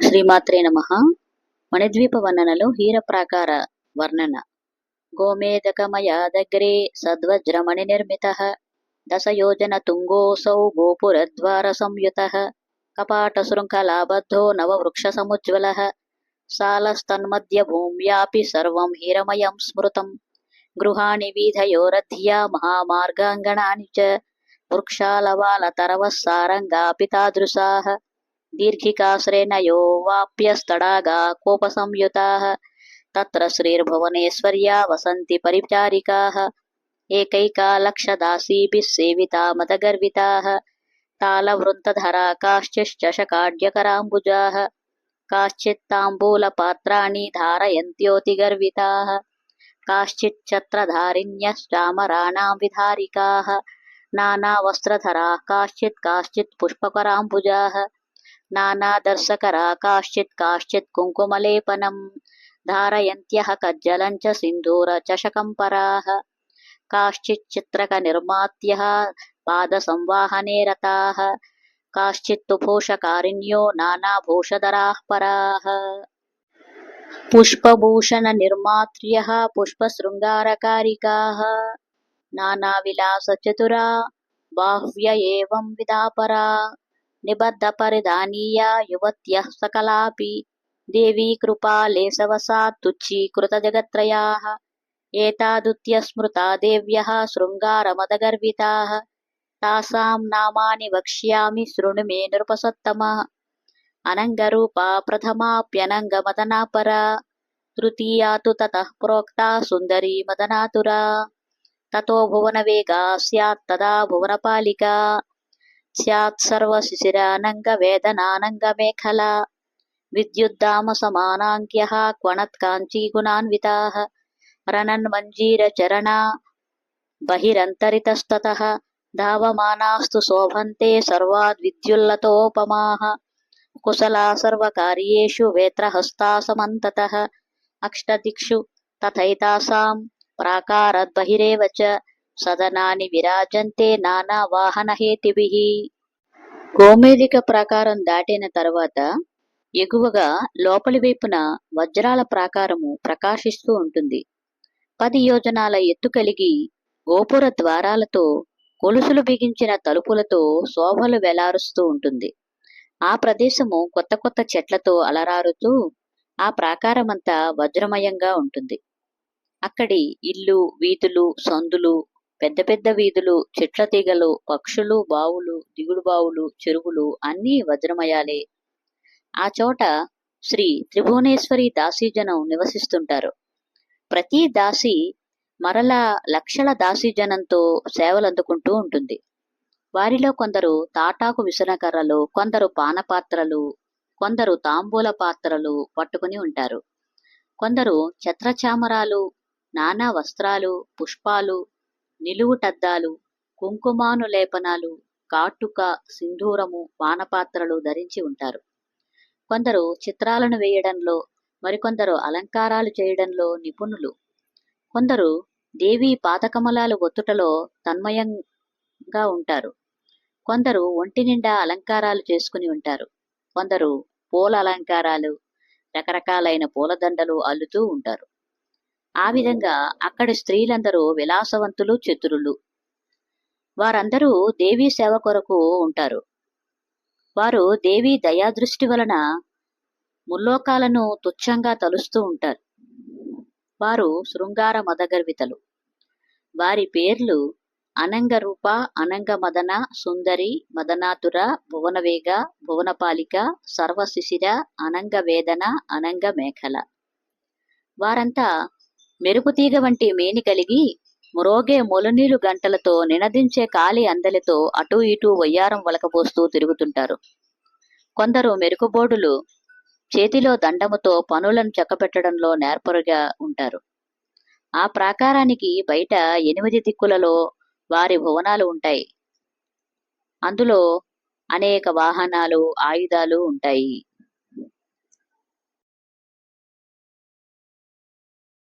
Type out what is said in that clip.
శ్రీమాత్రే నమ. మణిద్వీప వర్ణనలో హీర ప్రాకార వర్ణన. గోమేదకమయాదగ్రే సద్వజ్రమణి నిర్మిత. దశయోజన తుంగోసౌ గోపురద్వార సంయుత కపాట శృంఖలాబద్ధో నవవృక్ష సముజ్వల సాలస్తన్మధ్య భూమ్యాపి సర్వం హీరమయం స్మృతం. గృహాణి వీధయోరధ్యా మహామార్గాంగణాని చ. వృక్షాలవాలతరవः సారంగాపి తాదృశాः. दीर्घिकाश्रेणयो वाप्यस्तडागा कोपसंयुताः। तत्र श्रीर्भुवनेश्वर्या वसन्ति परिचारिकाः। एकैका लक्षदासीभिः सेविता मदगर्विताः तालवृन्तधरा काश्चिश्चषकाढ्यकराम्बुजाः काश्चित्ताम्बूलपात्राणि धारयन्त्योतिगर्विताः काश्चिच्चत्रधारिण्यश्चामराणां विधारिकाः। नानावस्त्रधराः काश्चित् काश्चित् पुष्पकराम्बुजाः। नानादर्शकरा काश्चित् काश्चित् कुङ्कुमलेपनं धारयन्त्यः कज्जलं च सिन्दूरचषकं पराः काश्चिच्चित्रकनिर्मात्यः पादसंवाहने रताः काश्चित्तु भूषकारिण्यो नानाभूषधराः पराः पुष्पभूषणनिर्मात्र्यः पुष्पशृङ्गारकारिकाः नानाविलासचतुरा बाह्व्य एवं विदापरा निबद्धपरिधानीया युवत्यः सकलापि देवी कृपालेशवसा तुच्छीकृतजगत्त्रयाः एतादुत्यस्मृता देव्यः शृङ्गारमदगर्विताः तासां नामानि वक्ष्यामि शृणु मे नृपसत्तमः अनङ्गरूपा प्रथमाप्यनङ्गमदना परा तृतीया तु ततः प्रोक्ता सुन्दरी मदनातुरा ततो भुवनवेगा స్యాత్ సర్వశిశిరానంగ వేదనానంగ మేఖల విద్యుద్ధామ సమానాంక్య క్వణత్ కాంచీగుణాన్వితా రనన్మంజీర చరణా బహిరంతరితస్తత ధావమానాస్తు శోభంతే సర్వాద్విద్యుల్లతోపమా కుశలా సర్వకార్యేషు వేత్రహస్తాసమంతత అక్షదిక్షు తథైతాసాం ప్రాకారద్బహిరేవ చ సదనాని విరాజంతే నానా వాహనహేతిభిః గోమేదిక ప్రాకారం దాటిన తర్వాత ఎగువగా లోపలి వైపున వజ్రాల ప్రాకారము ప్రకాశిస్తూ ఉంటుంది. పది యోజనాల ఎత్తు కలిగి గోపుర ద్వారాలతో గొలుసులు బిగించిన తలుపులతో శోభలు వెలారుస్తూ ఉంటుంది. ఆ ప్రదేశము కొత్త కొత్త చెట్లతో అలరారుతూ ఆ ప్రాకారమంతా వజ్రమయంగా ఉంటుంది. అక్కడి ఇల్లు వీధులు సందులు పెద్ద పెద్ద వీధులు చెట్ల తీగలు పక్షులు బావులు దిగుడు బావులు చెరువులు అన్నీ వజ్రమయాలే ఆ చోట శ్రీ త్రిభువనేశ్వరి దాసీజనం నివసిస్తుంటారు. ప్రతి దాసి మరలా లక్షల దాసీజనంతో సేవలందుకుంటూ ఉంటుంది. వారిలో కొందరు తాటాకు విసనకర్రలు కొందరు పానపాత్రలు కొందరు తాంబూల పాత్రలు పట్టుకుని ఉంటారు. కొందరు ఛత్రచామరాలు నానా వస్త్రాలు పుష్పాలు నిలువుటద్దాలు కుంకుమాను లేపనాలు కాటుక సింధూరము వానపాత్రలు ధరించి ఉంటారు. కొందరు చిత్రాలను వేయడంలో మరికొందరు అలంకారాలు చేయడంలో నిపుణులు. కొందరు దేవీ పాతకమలాలు ఒత్తుటలో తన్మయంగా ఉంటారు. కొందరు ఒంటి నిండా అలంకారాలు చేసుకుని ఉంటారు. కొందరు పూల అలంకారాలు రకరకాలైన పూలదండలు అల్లుతూ ఉంటారు. ఆ విధంగా అక్కడి స్త్రీలందరూ విలాసవంతులు చతురులు. వారందరూ దేవీ సేవ కొరకు ఉంటారు. వారు దేవీ దయాదృష్టి వలన ముల్లోకాలను తుచ్చంగా తలుస్తూ ఉంటారు. వారు శృంగార మదగర్వితలు. వారి పేర్లు అనంగరూప అనంగ మదన సుందరి మదనాతుర భువనవేగ భువనపాలిక సర్వశిశిర అనంగ వేదన అనంగ మేఖల వారంతా మెరుపుతీగ వంటి మేని కలిగి మురోగే మొలనీలు గంటలతో నినదించే కాలి అందలితో అటూ ఇటూ వయ్యారం వలకపోస్తూ తిరుగుతుంటారు. కొందరు మెరుకుబోడులు చేతిలో దండముతో పనులను చక్కబెట్టడంలో నేర్పరుగా ఉంటారు. ఆ ప్రాకారానికి బయట ఎనిమిది దిక్కులలో వారి భువనాలు ఉంటాయి. అందులో అనేక వాహనాలు ఆయుధాలు ఉంటాయి.